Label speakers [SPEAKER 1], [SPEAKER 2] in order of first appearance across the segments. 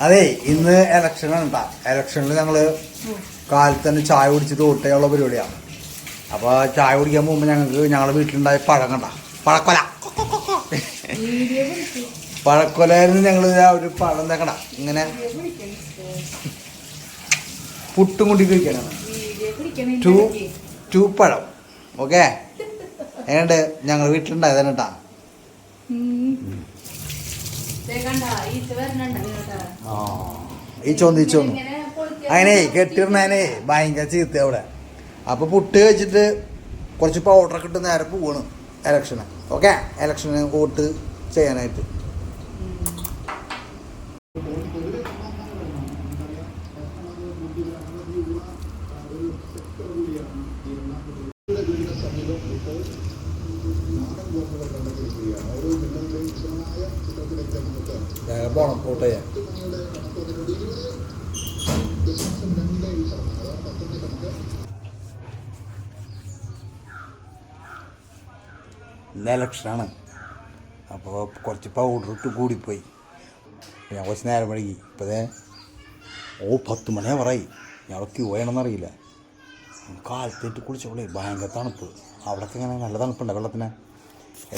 [SPEAKER 1] അതെ ഇന്ന് ഇലക്ഷനാണ് കേട്ടാ ഇലക്ഷനിൽ ഞങ്ങൾ കാലത്ത് തന്നെ ചായ കുടിച്ച് തോട്ടയുള്ള പരിപാടിയാണ് അപ്പൊ ചായ കുടിക്കാൻ പോകുമ്പോൾ ഞങ്ങൾക്ക് ഞങ്ങളുടെ വീട്ടിലുണ്ടായ പഴം കണ്ട. പഴക്കൊല. പഴക്കൊലയിൽ ഞങ്ങൾ ഒരു പഴം തേക്കണ ഇങ്ങനെ പുട്ടും കൂട്ടി കഴിക്കാനാണ്
[SPEAKER 2] പിടിക്കണം
[SPEAKER 1] ടു ടു പഴം. ഓക്കെ? എങ്ങനെയുണ്ട്? ഞങ്ങൾ വീട്ടിലുണ്ടായതാണ് കേട്ടാ
[SPEAKER 2] കണ്ട ഈച്ച വരണുണ്ട് കേട്ടോ
[SPEAKER 1] ആ ഈ ചോന്തി ഈ ചോന്നു
[SPEAKER 2] ഇങ്ങനെ പൊളിക്കാൻ
[SPEAKER 1] അങ്ങനെ കെട്ടിരുന്നേ ഭയങ്കര ചീത്ത അവിടെ. അപ്പോൾ പുട്ട് കഴിച്ചിട്ട് കുറച്ച് പൗഡറൊക്കെ ഇട്ട് നേരെ പോവാണ് ഇലക്ഷന് ഓക്കെ ഇലക്ഷന് വോട്ട് ചെയ്യാനായിട്ട്. വോട്ട് ചെയ്യാൻ ഇന്ന് അപ്പോൾ കുറച്ച് പൗഡർ ഇട്ട് കൂടിപ്പോയി. ഞാൻ കുറച്ച് നേരം വഴുകി ഇപ്പതേ ഓ പത്ത് മണിയാ പറയി ഞങ്ങൾ ക്യൂ ചെയ്യണമെന്നറിയില്ല കാലത്തേറ്റ് കുളിച്ചോളേ. ഭയങ്കര തണുപ്പ്. അവിടെയൊക്കെ ഇങ്ങനെ നല്ല തണുപ്പുണ്ട് വെള്ളത്തിന്?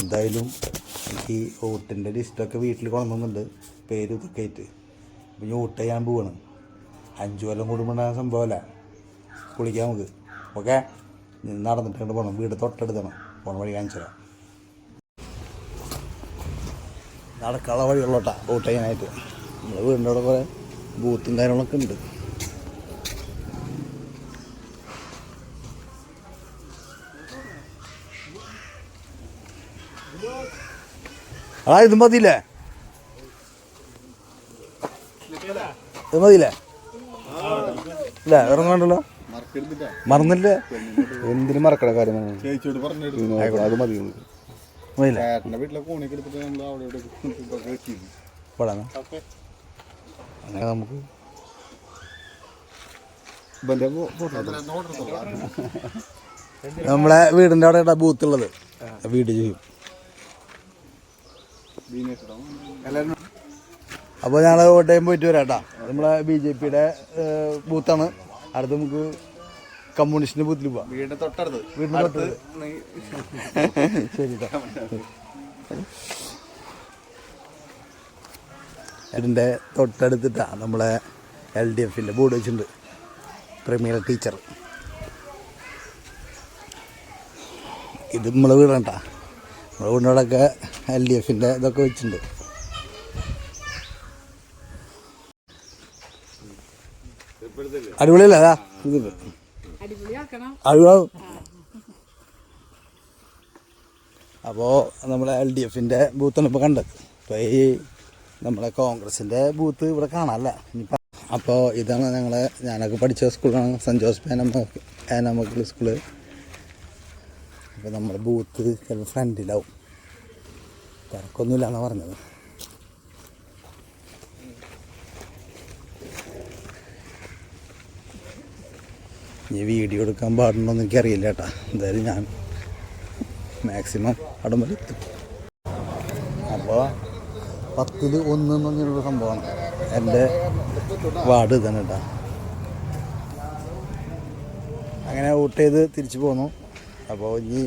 [SPEAKER 1] എന്തായാലും എനിക്ക് ഓട്ടിന്റെ ലിസ്റ്റൊക്കെ വീട്ടിൽ കൊണ്ടുവന്നുണ്ട് പേര് ഇതൊക്കെ ആയിട്ട് അപ്പോൾ വോട്ട് ചെയ്യാൻ പോവാണ്. അഞ്ചു കൊല്ലം കുടുംബം സംഭവമല്ല കുളിക്കാം നമുക്ക്. ഓക്കെ? നടന്നിട്ട് കണ്ട് പോകണം വീട് തൊട്ടടുത്താണ്. പോണ വഴി കാണിച്ചു തരാം. നടക്കാനുള്ള വഴിയുള്ളോട്ടാ വോട്ട് ചെയ്യാനായിട്ട് നമ്മുടെ വീടിന്റെ അവിടെ കുറേ ബൂത്തും കാര്യങ്ങളൊക്കെ ഉണ്ട്. ആ ഇത് മതിയില്ലേ? ഇത് മതിയില്ലേ? ഇല്ല? ഇറങ്ങണ്ടല്ലോ? മറന്നില്ലേ? എന്തിനും മറക്കട കാര്യം? അത് മതി. മതിയില്ലേ? അങ്ങനെ നമുക്ക് നമ്മളെ വീടിന്റെ അവിടെ ബൂത്ത് ഉള്ളത്. വീട് ചെയ്യും. അപ്പോൾ ഞങ്ങൾ കോട്ടയം പോയിട്ട് വരാം കേട്ടോ നമ്മളെ ബി ജെ പിയുടെ ബൂത്താണ്. അടുത്ത് നമുക്ക് കമ്മ്യൂണിസ്റ്റിന്റെ ബൂത്തിൽ പോവാം.
[SPEAKER 3] വീടിന്റെ തൊട്ടടുത്ത്.
[SPEAKER 1] വീടിന്റെ തൊട്ട് ശരി കേട്ടോ ഇതിന്റെ തൊട്ടടുത്തിട്ടാണ് നമ്മളെ എൽ ഡി എഫിന്റെ ബോർഡ് വെച്ചിട്ടുണ്ട്. പ്രമീള ടീച്ചർ. ഇത് നമ്മളെ വീടാണ് കേട്ടോ നമ്മളെ വീടിനോടൊക്കെ എൽ ഡി എഫിന്റെ ഇതൊക്കെ വെച്ചിട്ടുണ്ട്. അടിപൊളിയല്ലേ? അതാ. ഇത്
[SPEAKER 2] അടിപൊളിയാക്കണം
[SPEAKER 1] അഴിവാകും അപ്പോൾ നമ്മളെ എൽ ഡി എഫിന്റെ ബൂത്താണ് ഇപ്പോൾ കണ്ടത്. അപ്പൊ ഈ നമ്മളെ കോൺഗ്രസിന്റെ ബൂത്ത് ഇവിടെ കാണാനല്ല ഇനിയിപ്പോൾ അപ്പോൾ ഇതാണ് ഞങ്ങളെ ഞാനൊക്കെ പഠിച്ച സ്കൂളാണ്. Saint Joseph Anamakkal Enamakkal school. അപ്പോൾ നമ്മുടെ ബൂത്ത് ചിലപ്പോൾ ഫ്രണ്ടിലാവും. തിരക്കൊന്നുമില്ല എന്നാണ് പറഞ്ഞത്. ഈ വീഡിയോ എടുക്കാൻ പാടുണ്ടോന്ന് എനിക്കറിയില്ല കേട്ടാ. എന്തായാലും ഞാൻ മാക്സിമം അവിടെ വരെ എത്തും. അപ്പോൾ പത്തിൽ ഒന്ന് എന്ന് പറഞ്ഞൊരു സംഭവമാണ് എന്റെ വാർഡ് ഇതാണ് കേട്ടാ. അങ്ങനെ വോട്ട് ചെയ്ത് തിരിച്ചു പോന്നു. അപ്പോൾ ഇനി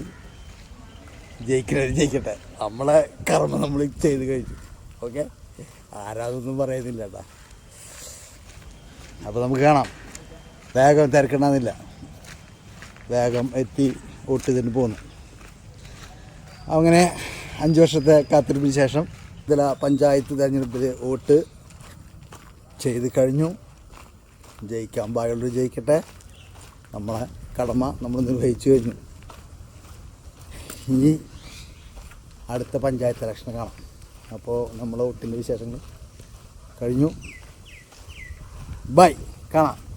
[SPEAKER 1] ജയിക്കണവർ ജയിക്കട്ടെ. നമ്മളെ കർമ്മം നമ്മൾ ചെയ്ത് കഴിച്ചു ഓക്കെ? ആരാതൊന്നും പറയുന്നില്ല കേട്ടാ. അപ്പോൾ നമുക്ക് കാണാം. വേഗം തിരക്കണമെന്നില്ല. വേഗം എത്തി വോട്ട് ചെയ്തിട്ട് പോന്നു. അങ്ങനെ അഞ്ച് വർഷത്തെ കാത്തിരിപ്പിന് ശേഷം ഇതില പഞ്ചായത്ത് തിരഞ്ഞെടുപ്പിൽ വോട്ട് ചെയ്ത് കഴിഞ്ഞു. ജയിക്കാൻ പാടുള്ളൂ ജയിക്കട്ടെ. നമ്മളെ കടമ നമ്മൾ നിർവഹിച്ചു കഴിഞ്ഞു. ഇനി അടുത്ത പഞ്ചായത്ത് ഇലക്ഷൻ കാണാം. അപ്പോൾ നമ്മളെ വോട്ടിന്റെ വിശേഷങ്ങൾ കഴിഞ്ഞു. ബൈ. കാണാം.